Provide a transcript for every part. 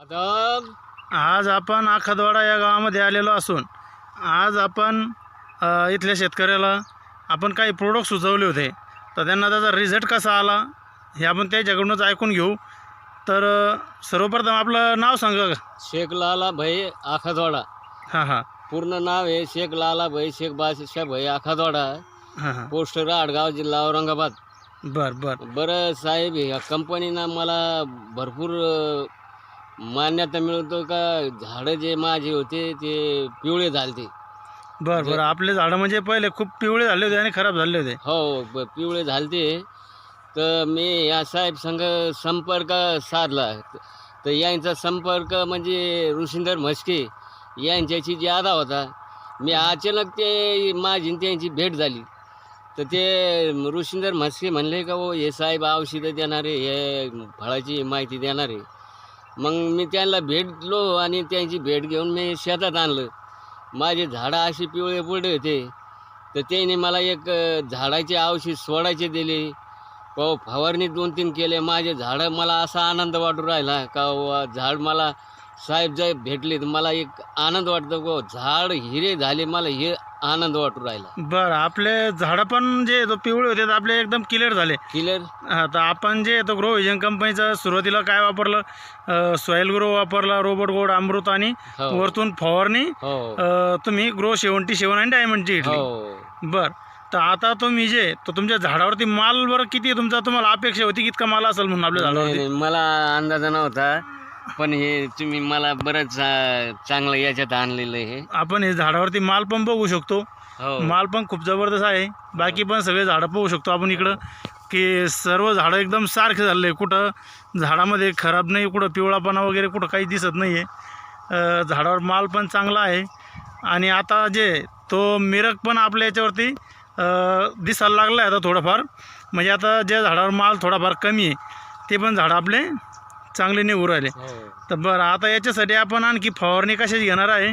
आता आज आपण आखादवाडा या गावामध्ये आलेलो असून आज आपण इथल्या शेतकऱ्याला आपण काही प्रोडक्ट सुचवले होते. तर त्यांना त्याचा रिझल्ट कसा आला हे आपण त्याच्याकडूनच ऐकून घेऊ. तर सर्वप्रथम आपलं नाव सांगा शेख लाला भाई आखादवाडा. हां हां. पूर्ण नाव आहे शेख लाला भाई शेख बादशाह भाई आखादवाडा. हां हां. पोस्ट आडगाव जिल्हा औरंगाबाद. बरं बरं. बरं साहेब ह्या कंपनीनं मला भरपूर मान्यता मिळवतो का? झाडं जे माझे होते ते पिवळे झालते. बरं बरं. आपले झाडं म्हणजे पहिले खूप पिवळे झाले होते आणि खराब झाले होते. हो पिवळे झालते. तर मी या साहेब संघ संपर्क साधला. तर यांचा संपर्क म्हणजे ऋषींदर म्हस्के यांच्याशी ज्यादा होता. मी अचानक ते माझी आणि त्यांची भेट झाली. तर ते ऋषींदर म्हस्के म्हणले का हो हे साहेब औषधं देणारे हे फळाची माहिती देणारे. मग मी त्यांना भेटलो आणि त्यांची भेट घेऊन मी शेतात आणलं. माझे झाडं असे पिवळे पुढे होते. तर त्याने मला एक झाडाचे औषध सोडायचे दिले. का हो, फवारणी दोन तीन केले. माझे झाडं मला असा आनंद वाटू राहिला. का हो, झाड मला साहेब जर भेटले तर मला एक आनंद वाटतो. व हो, झाड हिरे झाले. मला हे आनंद वाटू राहिला. बरं आपले झाडं पण जे तो पिवळे होते ते आपले एकदम क्लिअर झाले. क्लिअर हा तर आपण जे तो ग्रो विजन कंपनीचं सुरुवातीला काय वापरलं? सॉईल ग्रो वापरला रोबोट गोड अमृत आणि हो. वरतून फवारणी. हो. अ, तुम्ही ग्रो सेवन्टी सेवन आणि डायमंडची घेतली. हो. बर तर आता तुम्ही जे तो तुमच्या झाडावरती माल बरं किती तुमचा तुम्हाला अपेक्षा होती की इतका माल असेल म्हणून आपल्या नाही, नाही, मला अंदाज नव्हता. पण हे तुम्ही मला बरंच अ, चांगलं याच्यात आणलेलं आहे. आपण हे झाडावरती माल पण बघू शकतो. हो. माल पण खूप जबरदस्त आहे. बाकी पण सगळे झाडं पाहू शकतो आपण इकडं. की सर्व झाडं एकदम सारखे झाले कुठं झाडामध्ये खराब नाही कुठं पिवळापणा वगैरे कुठं काही दिसत नाही आहे झाडावर माल पण चांगला आहे. आणि आता जे तो मिरक पण आपल्या याच्यावरती अ, दिसायला लागला आहे आता थोडंफार. म्हणजे आता जे झाडावर माल थोडाफार कमी आहे ते पण झाडं आपले चांगले निघू राहिले. हो. तर बरं आता याच्यासाठी आपण आणखी फवारणी कशाची घेणार आहे?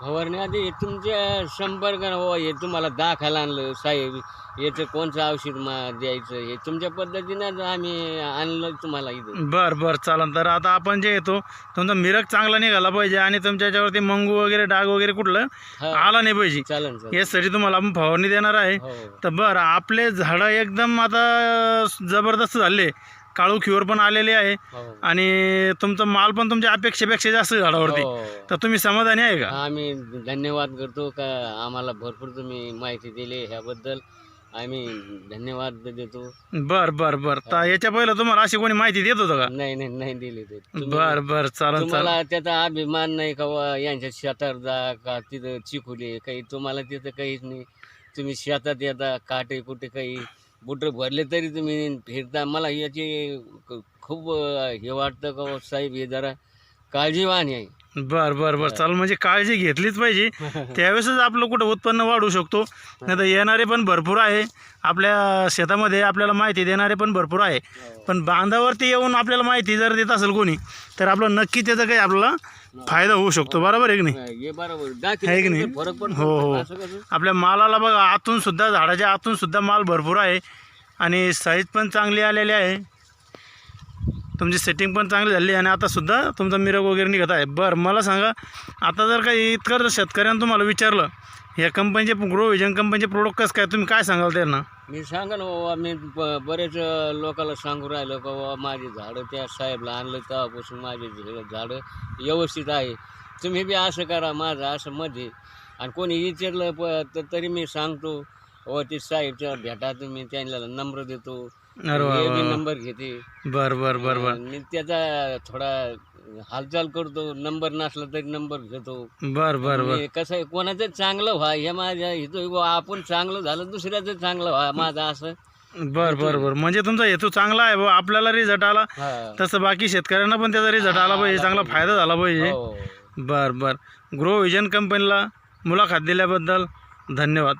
फवारणी आधी तुमच्या संपर्क हो हे तुम्हाला दाखवायला आणलं साहेब. याचं कोणचं औषध मा द्यायचं हे तुमच्या पद्धतीनं आम्ही आणलं तुम्हाला इथं. बरं बरं चालेल तर आता आपण जे येतो तुमचा मिरक चांगला निघाला पाहिजे आणि तुमच्या याच्यावरती मंगू वगैरे डाग वगैरे कुठलं हा. आला नाही पाहिजे. चालेल यासाठी तुम्हाला आपण फवारणी देणार आहे. हो. तर बरं आपले झाडं एकदम आता जबरदस्त झाले. काळू खिवर पण आलेले आहे. हो. आणि तुमचा माल पण तुमच्या अपेक्षेपेक्षा जास्त झाडावरती. हो. तर तुम्ही समाधानी आहे का? आम्ही धन्यवाद करतो का आम्हाला भरपूर तुम्ही माहिती दिली ह्याबद्दल. आम्ही धन्यवाद देतो. बरं बरं बरं. तर याच्या पहिलं तुम्हाला अशी कोणी माहिती देत होतं का? नाही नाही नाही दिली ते. तुम्ही- बरं बरं. चालेल तुम्हाला त्याचा अभिमान नाही का वा यांच्या शेतात जा का तिथं चिखुले काही तुम्हाला तिथं काहीच नाही. तुम्ही शेतात येता काटे कुठे काही बुटर भरले तरी तुम्ही फिरता. मला याची खूप हे वाटतं का हो साहेब हे जरा काळजीवान आहे. बरं बरं बरं. चालेल म्हणजे काळजी घेतलीच पाहिजे. त्यावेळेसच आपलं कुठं उत्पन्न वाढू शकतो. नाही तर येणारे पण भरपूर आहे. आपल्या शेतामध्ये आपल्याला माहिती देणारे पण भरपूर आहे. पण बांधावरती येऊन आपल्याला माहिती जर देत असेल कोणी तर आपलं नक्की त्याचा काही आपल्याला फायदा होऊ शकतो. बरोबर आहे की नाही? हे बरोबर. आहे की नाही? हो, हो. आपल्या मालाला बघा आतून सुद्धा झाडाच्या आतून सुद्धा माल भरपूर आहे. आणि साईज पण चांगली आलेली आहे. तुमची सेटिंग पण चांगली झाली आणि आतासुद्धा तुमचा मिरग वगैरे निघत आहे. बरं मला सांगा आता जर काही इतकं जर शेतकऱ्यानं तुम्हाला विचारलं या कंपनीचे ग्रो विजन कंपनीचे प्रोडक्ट कसं काय तुम्ही काय सांगाल त्यांना? मी सांगा ना बाबा मी ब- बरेच लोकांना सांगू राहिलो का बाबा माझे झाडं त्या साहेबला आणलं तेव्हापासून माझे झाडं व्यवस्थित आहे. तुम्ही बी असं करा माझं असं मध्ये आणि कोणी विचारलं प तर तरी मी सांगतो व ते साहेबच्या भेटा तुम्ही त्यांना नंबर देतो. अरे वा हे वा बी वा. नंबर घेते. बरं बरं बरं बरं. मी त्याचा थोडा हालचाल करतो नंबर नसला तरी नंबर घेतो. बरं बरं बरं. मी कसं आहे कोणाचं चांगलं व्हा हे माझ्या बुवा आपण चांगलं झालं दुसऱ्याचं चांगलं व्हा माझं असं. बरं बरं बरं. म्हणजे तुमचा हेतू चांगला आहे बुवा. आपल्याला रिझल्ट आला हा. तसं बाकी शेतकऱ्यांना पण त्याचा रिझल्ट आला पाहिजे. चांगला फायदा झाला पाहिजे. हो. बरं बरं. ग्रो विजन कंपनीला मुलाखत दिल्याबद्दल धन्यवाद.